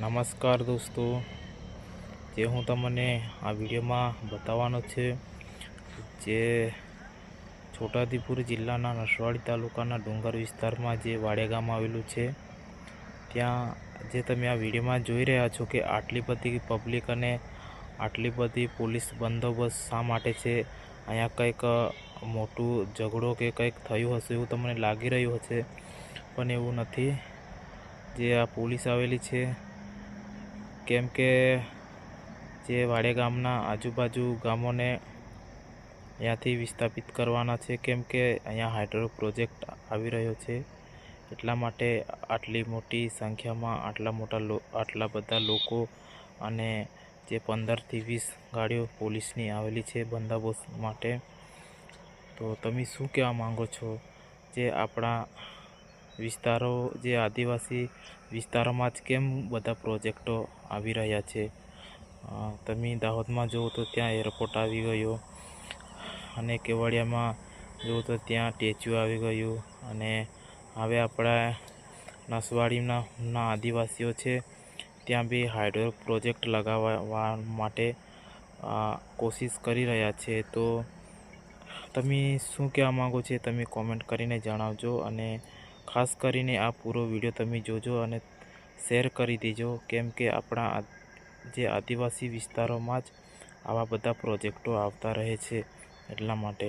નમસ્કાર દોસ્તો. જે હું તમને આ વિડીયોમાં બતાવવાનો છે, જે છોટાઉદેપુર જિલ્લાના નસવાડી તાલુકાના ડુંગર વિસ્તારમાં જે વાડિયા આવેલું છે, ત્યાં જે તમે આ વિડીયોમાં જોઈ રહ્યા છો કે આટલી બધી પબ્લિક અને આટલી બધી પોલીસ બંદોબસ્ત શા માટે છે, અહીંયા કંઈક મોટું ઝઘડો કે કંઈક થયું હશે એવું તમને લાગી રહ્યું હશે, પણ એવું નથી. જે આ પોલીસ આવેલી છે કેમ કે જે વાડે ગામના આજુબાજુ ગામોને અહીંયાથી વિસ્થાપિત કરવાના છે, કેમ કે અહીંયા હાઇડ્રો પ્રોજેક્ટ આવી રહ્યો છે. એટલા માટે આટલી મોટી સંખ્યામાં આટલા મોટા આટલા બધા લોકો અને જે પંદરથી વીસ ગાડીઓ પોલીસની આવેલી છે બંદોબસ્ત માટે. તો તમે શું કહેવા માંગો છો? જે આપણા વિસ્તારો, જે આદિવાસી વિસ્તારોમાં જ કેમ બધા પ્રોજેક્ટો આવી રહ્યા છે? તમે દાહોદમાં જુઓ તો ત્યાં એરપોર્ટ આવી ગયો અને કેવડિયામાં જુઓ તો ત્યાં ટેચ્યુ આવી ગયું અને હવે આપણા નસવાડીના આદિવાસીઓ છે, ત્યાં બી હાઇડ્રો પ્રોજેક્ટ લગાવવા માટે કોશિશ કરી રહ્યા છે. તો, તમે શું કહેવા માગો છો તમે કોમેન્ટ કરીને જણાવજો અને ખાસ કરીને આ પૂરો વીડિયો તમે જોજો અને શેર કરી દેજો, કેમ કે આપણા જે આદિવાસી વિસ્તારોમાં જ આવા બધા પ્રોજેક્ટો આવતા રહે છે એટલા માટે.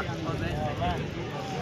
হাত